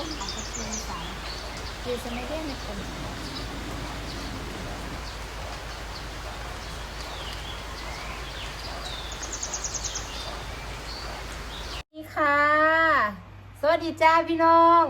้นของกระเทียมสายคือจะไม่ได้ในคนนี่ค่ะสวัสดีจ้าพี่น้อง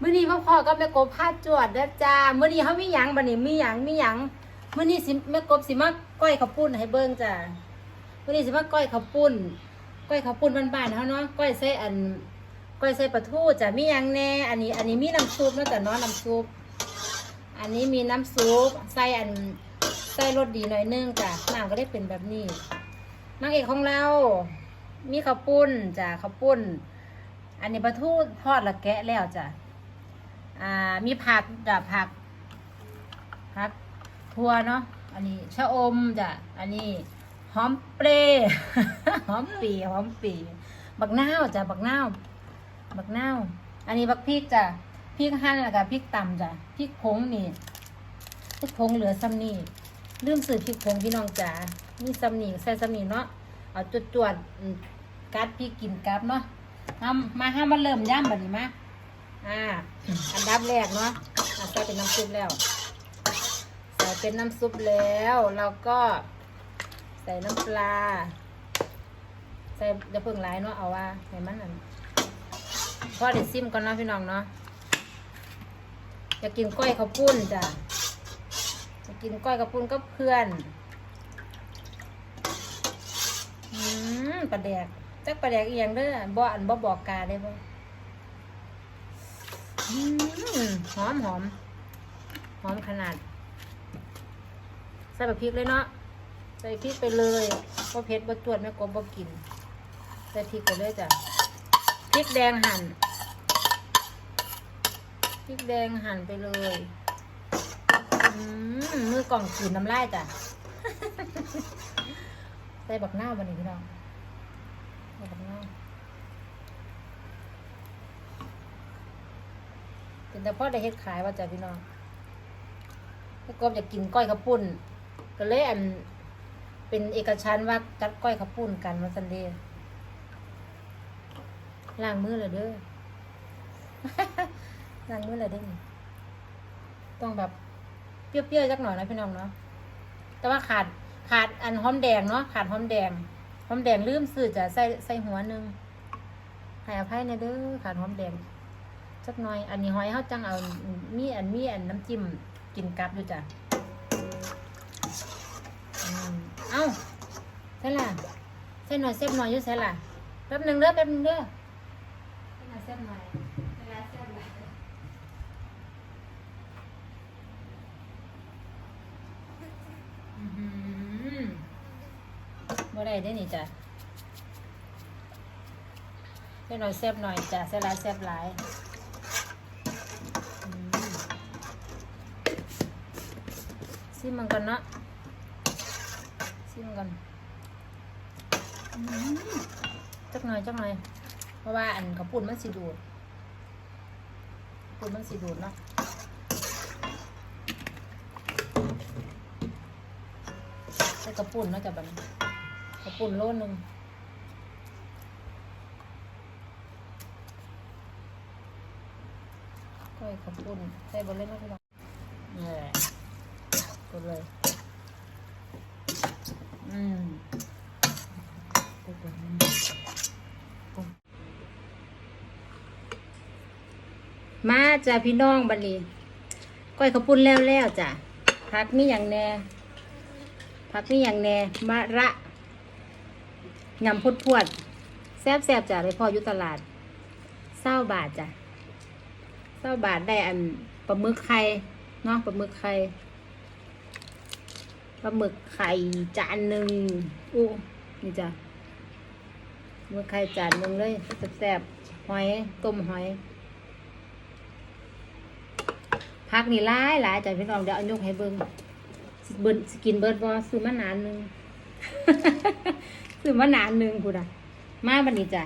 มื้อนี้พ่อพ่อกับแม่กบพาจวดเด้อจ้ามื้อนี้เขามีหยังบัดนี้มีหยังมีหยังมื้อนี้สิแม่กบสิมาก้อยข้าวปุ้นให้เบิ่งจ้ามื้อนี้สิมาก้อยข้าวปุ้นก้อยข้าวปุ้นบ้านๆเฮาเนาะก้อยใส่อัน ก้อยใส่ปลาทูจะมียังแน่ อันนี้อันนี้มีน้ำซุปนะจ้ะเนาะน้ำซุป อันนี้มีน้ำซุปใส่อันใส่รสดีหน่อยนึงจ้ะน้ำก็ได้เป็นแบบนี้นางเอกของเรา มีข้าวปุ้นจ้ะข้าวปุ้น อันนี้ปลาทูทอดละแกะแล้วจ้ะอ่ามีผักจ้ะผักผักทั่วเนาะอันนี้ชะอมจ้ะอันนี้หอมเปรย์หอมปีหอมปีบักนาวจ้ะบักนาว บักนาวอันนี้บักพริกจ้ะพริกหั่นแล้วก็พริกตำจ้ะพริกผงนี่พริกผงเหลือซ้ำนี่ลืมซื้อพริกผงพี่น้องจ๋านี่ซ้ำนี่ใส่ซ้ำนี่เนาะเอาจวดจวดๆอืมกัดพริกกินกับเนาะทำมาห้ามาเริ่มย่ำบัดนี้มาอ่าอันดับแรกเนาะใส่เป็นน้ำซุปแล้ว ใส่เป็นน้ำซุปแล้วเราก็ใส่น้ำปลา ใส่เดี๋ยวเพิ่งหลายเนาะเอาว่าให้มันนั่น พอเดี๋ยวซิมก่อนเนาะพี่น้องเนาะอยากกินก้อยข้าวปุ้นจ้ะอยากกินก้อยข้าวปุ้นกับเพื่อนอืมปลาแดกจักปลาแดกอียงเด้อบ่อันบ่บอกกาได้บ่หอมหอมหอมขนาดใส่แบบพริกเลยเนาะใส่พริกไปเลยบ่เผ็ดบ่จวดแม่กบบ่กินใส่พริกไปเลยจ้ะพริกแดงหั่น ริกแดงหั่นไปเลยอืมมือกล่องขืนน้ำลายจ้ะใส่บักหน้าวันนี้พี่น้องใส่บักหน้าเป็นแต่พ่อได้เฮ็ดขายว่าจ้ะพี่น้องพี่กบอยากกินก้อยข้าวปุ้นก็เลยอันเป็นเอกชันว่าจัดก้อยข้าวปุ้นกันวันซันเดย์ล้างมือเลยเด้อ ล้างมือเลยเด้อนี่ต้องแบบเปรี้ยวๆจักหน่อยนะพี่น้องเนาะ แต่ว่าขาดขาดอันหอมแดงเนาะขาดหอมแดงหอมแดงลืมซื้อจะใส่ใส่หัวหนึ่งให้อภัยในเด้อขาดหอมแดงสักหน่อย อันนี้หอยเขาจังเอามีอันมีอันน้ำจิ้มกินกับอยู่จ้ะเอ้าใส่ละใส่หน่อยเซฟหน่อยอยู่ใส่ละแป๊บหนึ่งเด้อแป๊บหนึ่งเด้อใส่หน่อยเซฟหน่อยใส่ละเซฟหน่อย อื้อหือบ่ ได้ได้นี่จ้ะเส้นหน่อยแซ่บหน่อยจ้ะเส้นหลายแซ่บหลายซิมมันกันเนาะซิมกันจักหน่อยจักหน่อย เพราะว่าอันกระปุ่นมันสิดูดกระปุ่นมันสิดูดเนาะใส่กระปุ่นเนาะจ้ะบัน กระปุ่นโลนึงก้อยกระปุ่นใส่บนเล่นนะพี่น้องนี่แหละกดเลย อืมกดเลยปุ๊บมาจ้ะพี่น้องบัดนี้ก้อยกระปุ่นแล้วแล้วจ้ะพักมีอย่างแน่ผักนี่อย่างแน่มะระ ยำพดพวดแซบแซบๆจ้ะเลยพ่ออยุตลาดเศร้าบาทจ้ะเศร้าบาทได้อันปลาหมึกไข่เนาะปลาหมึกไข่ปลาหมึกไข่จานหนึ่งอู้นี่จ้ะหมึกไข่จานหนึ่งเลยแซบๆหอยต้มหอยผักนี่หลายหลายจ้ะพี่น้องเดี๋ยวเอายกให้เบิ่งเบิร์สกินเบิร์ดบอซื้อมานานหนึง ซื้อมานานหนึงพูดอะมาบันนี้จ้ะ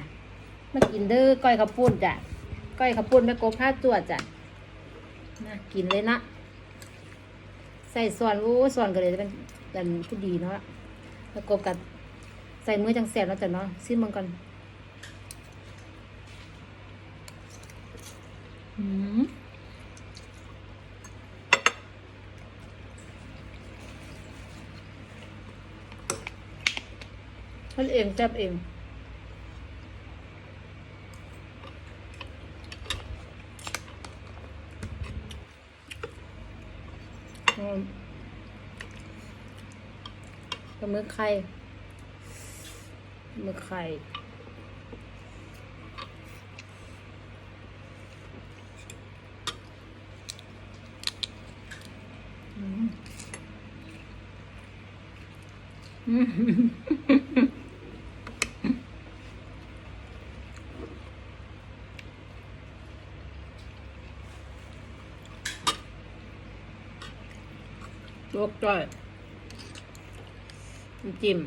มากินเด้อก้อยข้าวปุ้นจ้ะก้อยข้าวปุ้นแม่โกผ้าจวดจ้ะนะกินเลยนะใส่ส่วนโอ้ส่วนก็เลยจะเป็นกันผู้ดีเนาะแล้วกบกับใส่มือจังแสบแล้วจ้ะเนาะซิมมันก่อนอืม ท่านเองจับเองปลาหมึกไข่หมึกไข่อืมอืมลวก จ้อยน้ำจิ้ม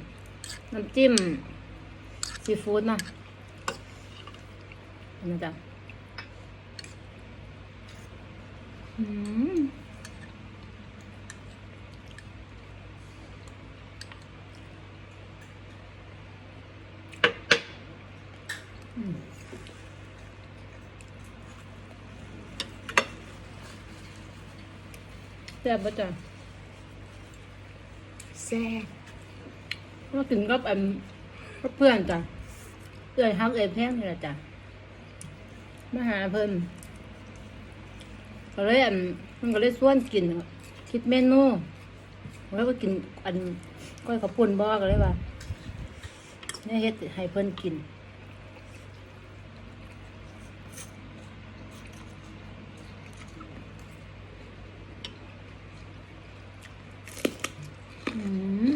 น้ำจิ้มซีฟู้ดนะเห็นะจ๊ะอืมอืมแซ่บปะจ๊ะ แซ่บมาถึงก็เป็นกับเพื่อนจ้ะเอ้ยฮักเอ็นแพงนี่แหละจ้ะมาหาเพิ่นก็เลยอันมันก็เลยส่วนกิน คิดเมนูแล้วก็กินอันก้อยกับปุ่นบ่ก็เลยว่าเนี่ยเฮ็ดให้เพิ่นกิน อืม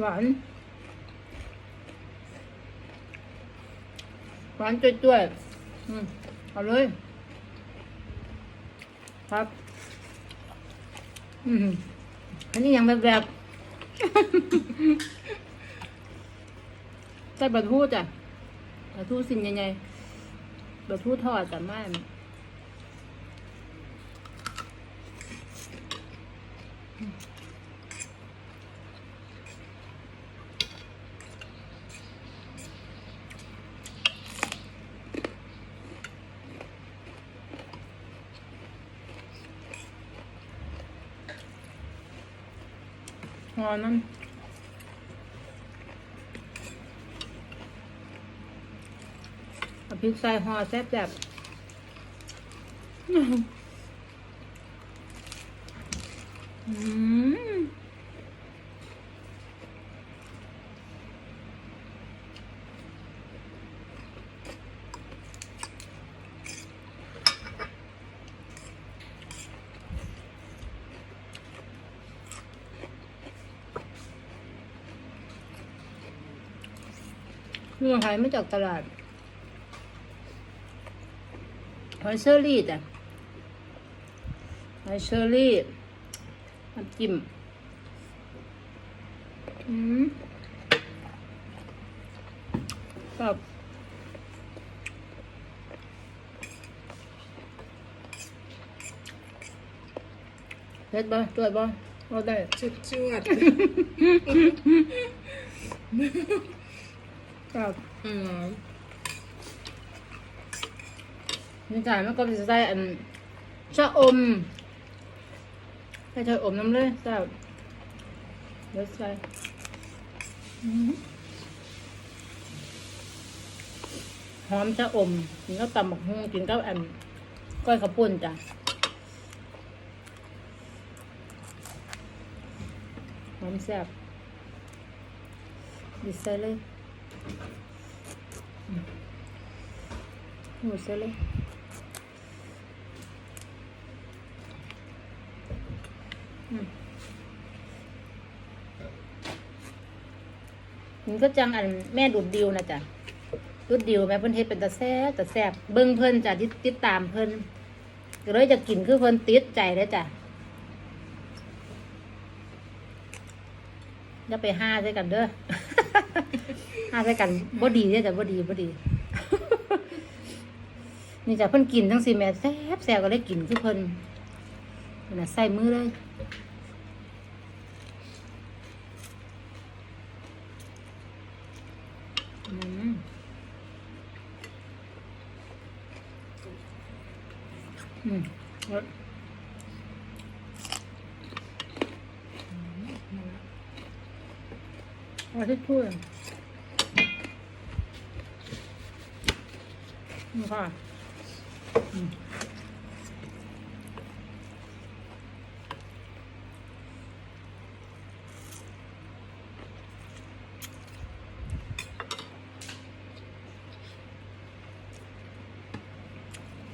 หวาน หวานจ้วยๆอืมเอาเลย ครับ อืมอันนี้ยังแบบแบบใส่บะทูจ้ะบะทูสิ่งใหญ่ๆบะทูทอดจ้ะไม่ อน้ำเอาพริกใส่ห่อแซ่บๆอืม เรื่องขายมาจากตลาดหอยเชอรี่จ้ะหอยเชอรี่น้ำจิ้มอืมแบบเผ็ดบ่ตรวจบ่เราได้ชุดชวด ครับอืมนี่จ่ายมันก็จะได้อันชะอมใส่ชะอมน้ำเลยแซ่บเดี๋ยวใส่อื้อหือหอมชะอมกินก็ตำบักฮุงกินก็อันก้อยข้าวปุ้นจ้ะหอมแซ่บดิใส่เลย หมูใส่เลยมันก็จังอันแม่ดูดดิวนะจ๊ะดูดดิวแม่เพิ่นเฮ็ดเป็นตาแซ่บตาแซ่บเบิ่งเพิ่นจ้ะติดติดตามเพิ่นก็เลยจะกินคือเพิ่นติดใจเลยจ้ะอย่าไปห้าใส่กันเด้อ ห้าใส่กันบ่ดีเด้อจ้ะบ่ดีบ่ดี นี่จ้ะเพิ่นกินทั้งสี่แม่แซ่บแซ่บก็เลยกินคือเพิ่นนั่นน่ะใส่มือเลยอืมอืมเอาเนี่ค่ะอืม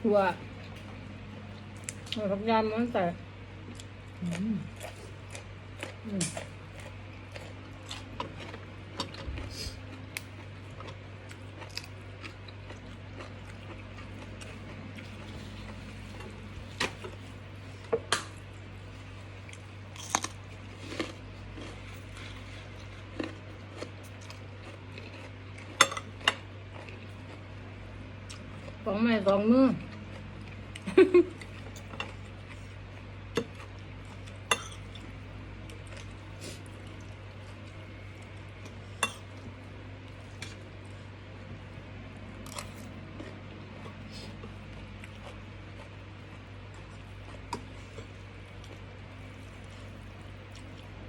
หัวหัวกับยำมันแต่อืมอืม สองไม้สองมือ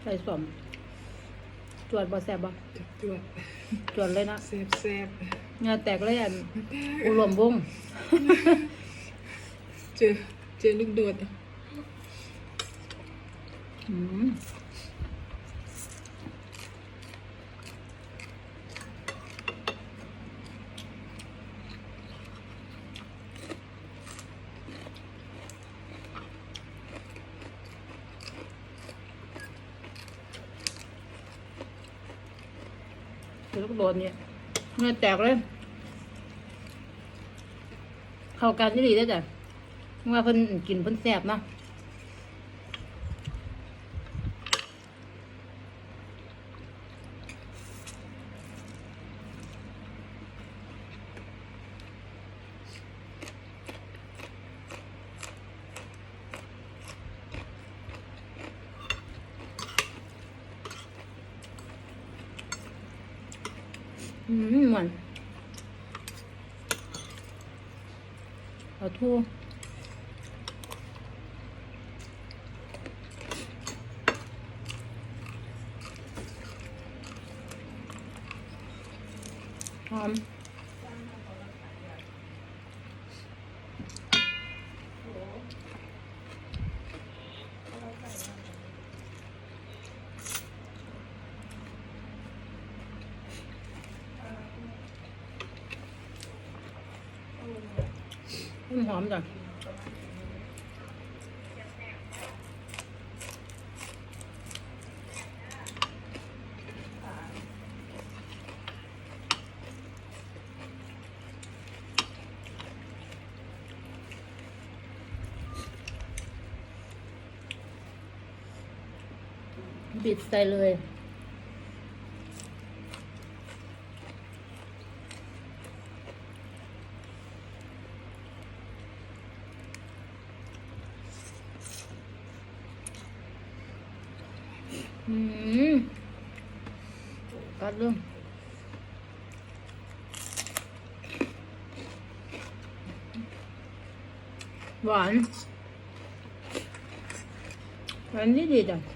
ใส่สมจวดบ่แสบบ่จับจวดจวดเลยนะแซ่บแซ่บเหงาแตกเลยอันอุรวมวง เจอเจอลูกโดดอืมเดี๋ยวลูกโดนเนี่ยเหงาแตกเลย เข้ากันที่ดีได้อจ้ะว่าเพิ่นกินเพิ่นแซ่บเนาะ อืมเหมือนเอาทู หอมอืมหอมจ้ะ บิดใส่เลย อืมกัดเรื่องหวานหวานดีดีจ้ะ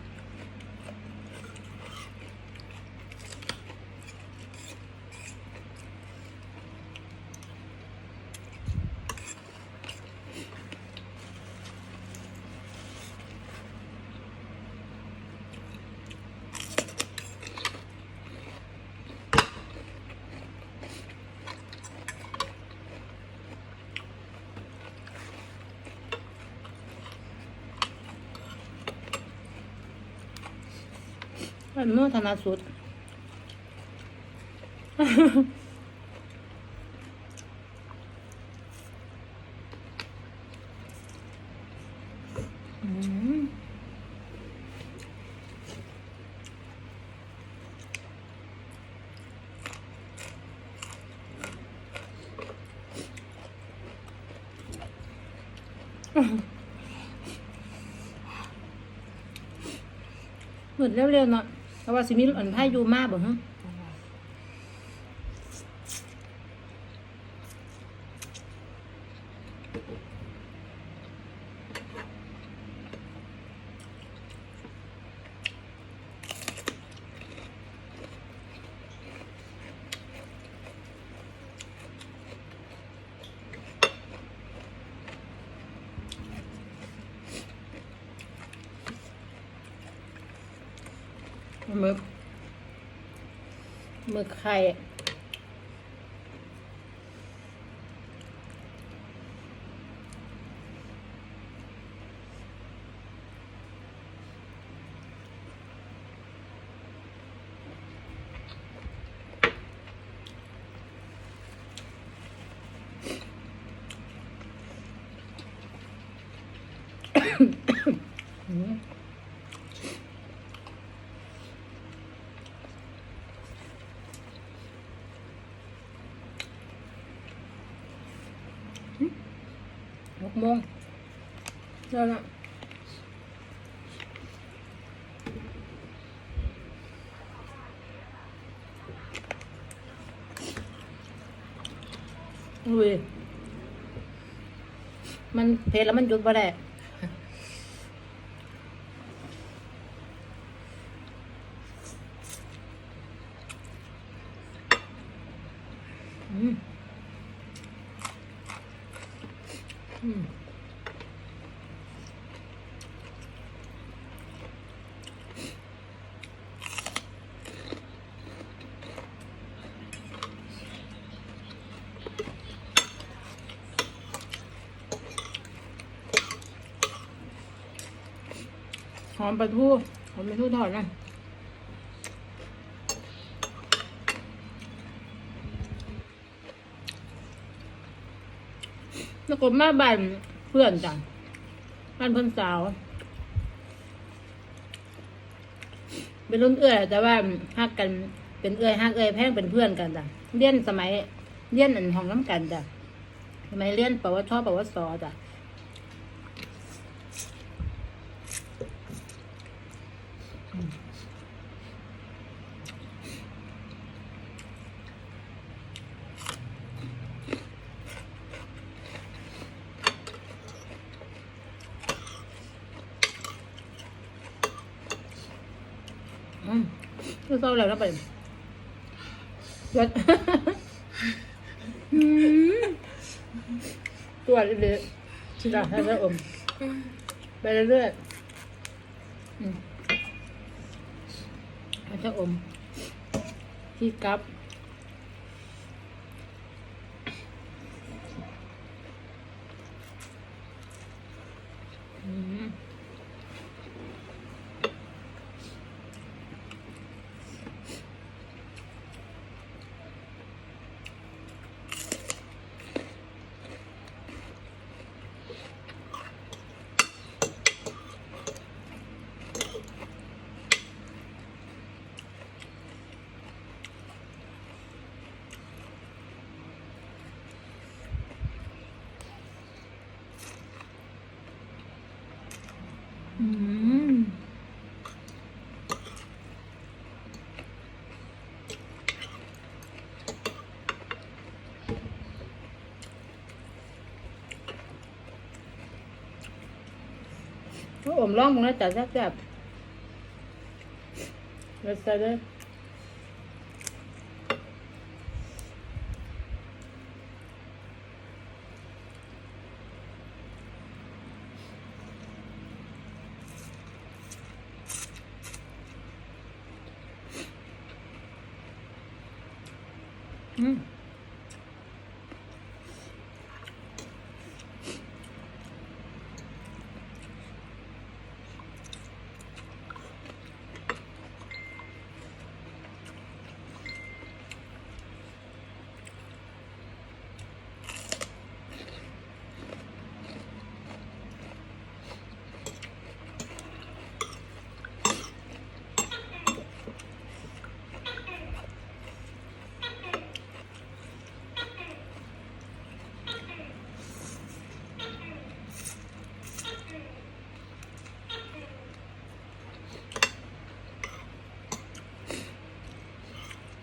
มันเมื่อธนาสุดอืมหมดเร็วๆเนาะ เพราะว่าสิมีอันไพ่อยู่มาบ่ฮะ หมึกหมึกไข่อืมหก โมงเดี๋ยวนะอุ้ยมันเผ็ดแล้วมันหยุดบ่ได้ อืมอืมห อมปลาทูหอมปลาทูทอดนะแล้วก็มาบ้านเพื่อนจังบ้านเพื่อนสาว เป็นรุ่นเอื้อยแต่ว่าฮักกันเป็นเอื้อยฮักเอื้อยแพ่งเป็นเพื่อนกันจ้ะเรียนสมัยเรียนอันห้องน้ำกันจ้ะสมัยเรียนปวชปวสจ้ะอืม ก็เศร้าแล้วนะไปเกิดอืมตัวเรื่อยๆจ้ะให้ได้อม ไปเรื่อยๆอืมให้ได้อม ที่กับ อมร่องมึงนะจัดแซ่บๆแล้วใส่เลย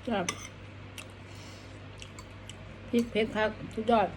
จับพริกเผ็ดครับสุดยอด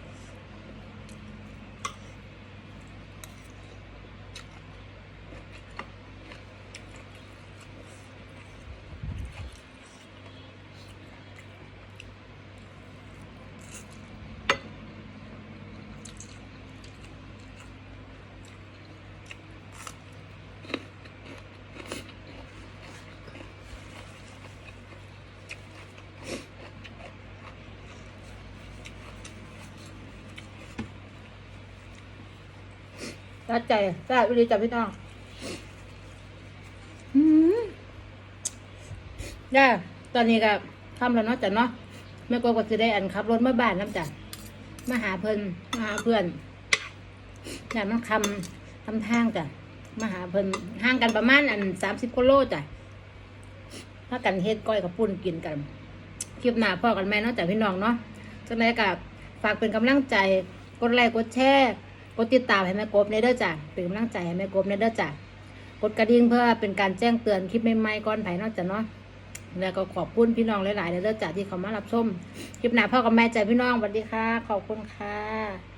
ใจแซ่บวิธีจับพี่น้องอืมได้ตอนนี้ก็ทำแล้วเนาะจ้ะเนาะแม่กบก็จะได้อันขับรถมาบ้านน้ำจ้ะมาหาเพิ่นมาหาเพื่อนจ้ะมันคำคำทางจ้ะมาหาเพิ่นห่างกันประมาณอันสามสิบกิโลจ้ะถ้ากันเฮ็ดก้อยกับปุ้นกินกันคลิปหน้าพ่อกันแม่เนาะจ้ะพี่น้องเนาะจังไดกับฝากเป็นกำลังใจ กดไลค์กดแชร์ กดติดตามให้แม่กบในเด้อจ้ะเป็นกำลังใจให้แม่กบในเด้อจ้ะกดกระดิ่งเพื่อเป็นการแจ้งเตือนคลิปใหม่ๆก่อนไผ่นอกจากเนาะแล้วก็ขอบคุณพี่น้องหลายๆเด้อจ้ะที่เขามารับชมคลิปหน้าพ่อกับแม่ใจพี่น้องสวัสดีค่ะ ขอบคุณค่ะ